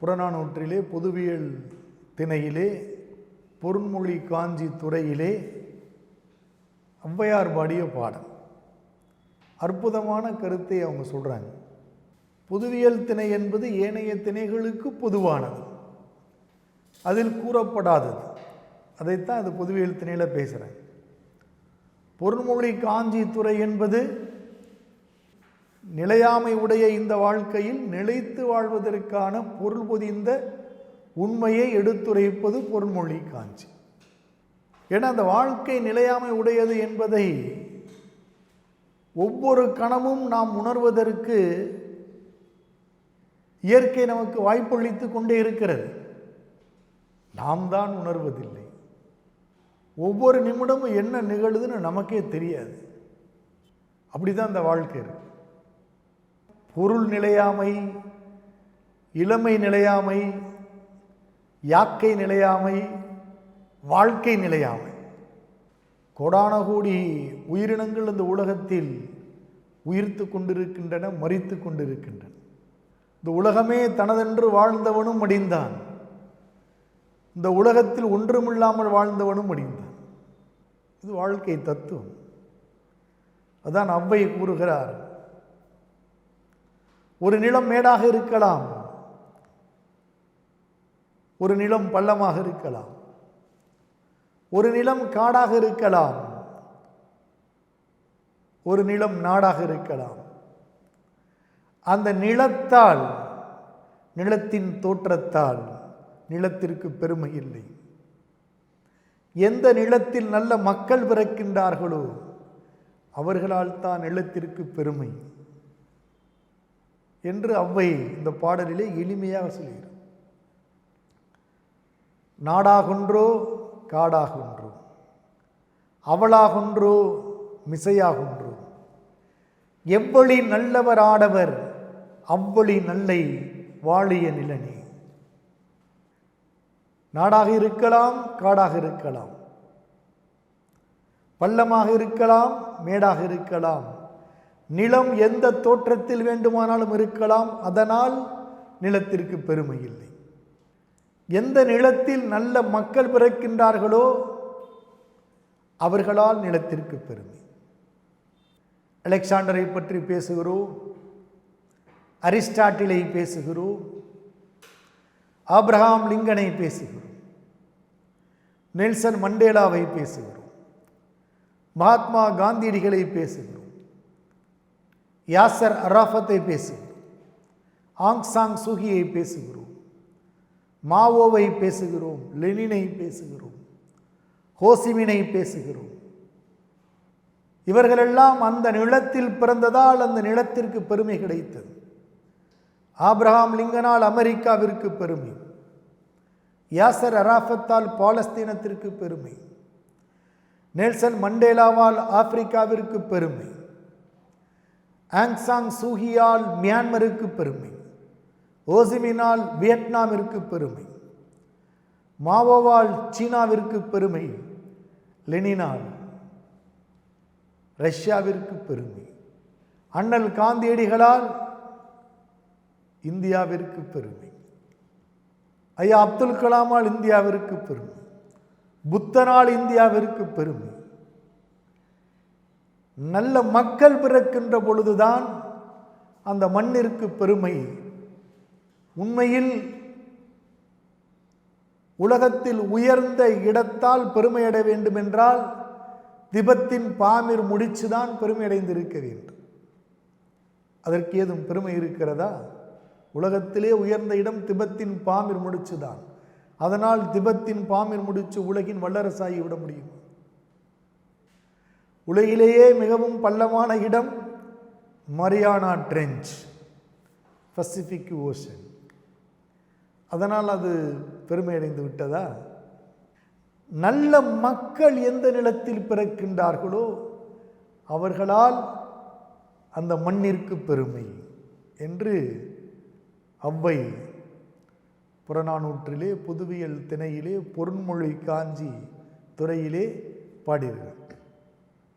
புறநானூற்றிலே பொதுவியல் திணையிலே பொருண்மொழி காஞ்சி துறையிலே ஔவையார் பாடிய பாடல். அற்புதமான கருத்தை அவங்க சொல்கிறாங்க பொதுவியல் திணை என்பது ஏனைய திணைகளுக்கு பொதுவானது. அதில் கூறப்படாதது. அதைத்தான் அது பொதுவியல் திணையில் பேசுகிறேன் பொருள்மொழி காஞ்சி துறை என்பது நிலையாமை உடைய இந்த வாழ்க்கையில் நிலைத்து வாழ்வதற்கான பொருள் பொதிந்த உண்மையை எடுத்துரைப்பது பொருள்மொழி காஞ்சி. ஏன்னா அந்த வாழ்க்கை நிலையாமை உடையது என்பதை ஒவ்வொரு கணமும் நாம் உணர்வதற்கு இயற்கை நமக்கு வாய்ப்பளித்து கொண்டே இருக்கிறது. நாம் தான் உணர்வதில்லை. ஒவ்வொரு நிமிடமும் என்ன நிகழுதுன்னு நமக்கே தெரியாது. அப்படிதான் அந்த வாழ்க்கை இருக்கு. பொருள் நிலையாமை இளமை நிலையாமை யாக்கை நிலையாமை வாழ்க்கை நிலையாமை. கோடான கோடி உயிரினங்கள் இந்த உலகத்தில் உயிர்த்து கொண்டிருக்கின்றன மறித்து கொண்டிருக்கின்றன. இந்த உலகமே தனதென்று வாழ்ந்தவனும் மடிந்தான். இந்த உலகத்தில் ஒன்றுமில்லாமல் வாழ்ந்தவனும் மடிந்தான். இது வாழ்க்கை தத்துவம். அதான் அவ்வை கூறுகிறார். ஒரு நிலம் மேடாக இருக்கலாம். ஒரு நிலம் பள்ளமாக இருக்கலாம். ஒரு நிலம் காடாக இருக்கலாம். ஒரு நிலம் நாடாக இருக்கலாம். அந்த நிலத்தால் நிலத்தின் தோற்றத்தால் நிலத்திற்கு பெருமை இல்லை. எந்த நிலத்தில் நல்ல மக்கள் பிறக்கின்றார்களோ அவர்களால் தான் நிலத்திற்கு பெருமை. என்று அவ்வை இந்த பாடலிலே எளிமையாக சொல்கிறார். நாடாகொன்றோ காடாகொன்றோ அவளாகொன்றோ மிசையாகொன்றோ எவ்வளி நல்லவர் ஆடவர் அவ்வளி நல்லை வாழிய நிலனே. நாடாக இருக்கலாம் காடாக இருக்கலாம். பள்ளமாக இருக்கலாம் மேடாக இருக்கலாம். நிலம் எந்த தோற்றத்தில் வேண்டுமானாலும் இருக்கலாம் அதனால் நிலத்திற்கு பெருமை இல்லை. எந்த நிலத்தில் நல்ல மக்கள் பிறக்கின்றார்களோ அவர்களால் நிலத்திற்கு பெருமை. அலெக்சாண்டரை பற்றி பேசுகிறோம் அரிஸ்டாட்டிலை பேசுகிறோம் ஆப்ரஹாம் லிங்கனை பேசுகிறோம் நெல்சன் மண்டேலாவை பேசுகிறோம் மகாத்மா காந்தியடிகளை பேசுகிறோம். யாசர் அராஃபத்தை பேசுகிறோம் ஆங் சாங் சூகியை பேசுகிறோம். மாவோவை பேசுகிறோம். லெனினை பேசுகிறோம். ஹோசிமினை பேசுகிறோம். இவர்களெல்லாம் அந்த நிலத்தில் பிறந்ததால் அந்த நிலத்திற்கு பெருமை கிடைத்தது. ஆப்ரஹாம் லிங்கனால் அமெரிக்காவிற்கு பெருமை. யாசர் அராஃபத்தால் பாலஸ்தீனத்திற்கு பெருமை. நெல்சன் மண்டேலாவால் ஆப்பிரிக்காவிற்கு பெருமை. ஆங்சாங் சூகியால் மியான்மருக்கு பெருமை. ஓசிமினால் வியட்நாமிற்கு பெருமை. மாவோவால் சீனாவிற்கு பெருமை. லெனினால் ரஷ்யாவிற்கு பெருமை. அண்ணல் காந்தியடிகளால் இந்தியாவிற்கு பெருமை. ஐயா அப்துல் கலாமால் இந்தியாவிற்கு பெருமை. புத்தனால் இந்தியாவிற்கு பெருமை. நல்ல மக்கள் பிறக்கின்ற பொழுதுதான் அந்த மண்ணிற்கு பெருமை. உண்மையில் உலகத்தில் உயர்ந்த இடத்தால் பெருமையடைய வேண்டும் என்றால் திபத்தின் பாமிர் முடிச்சுதான் பெருமையடைந்திருக்க வேண்டும். அதற்கு ஏதும் பெருமை இருக்கிறதா? உலகத்திலே உயர்ந்த இடம் திபத்தின் பாமிர் முடிச்சுதான். அதனால் திபத்தின் பாமிர் முடிச்சு உலகின் வல்லரசாகி விட முடியும்? உலகிலேயே மிகவும் பள்ளமான இடம் மரியானா ட்ரெஞ்ச் பசிபிக் ஓஷன் அதனால் அது பெருமையடைந்து விட்டதா? நல்ல மக்கள் எந்த நிலத்தில் பிறக்கின்றார்களோ அவர்களால் அந்த மண்ணிற்கு பெருமை என்று அவ்வை புறநானூற்றிலே புதுவியல் திணையிலே பொருண்மொழி காஞ்சி துறையிலே பாடியிருக்கிறார்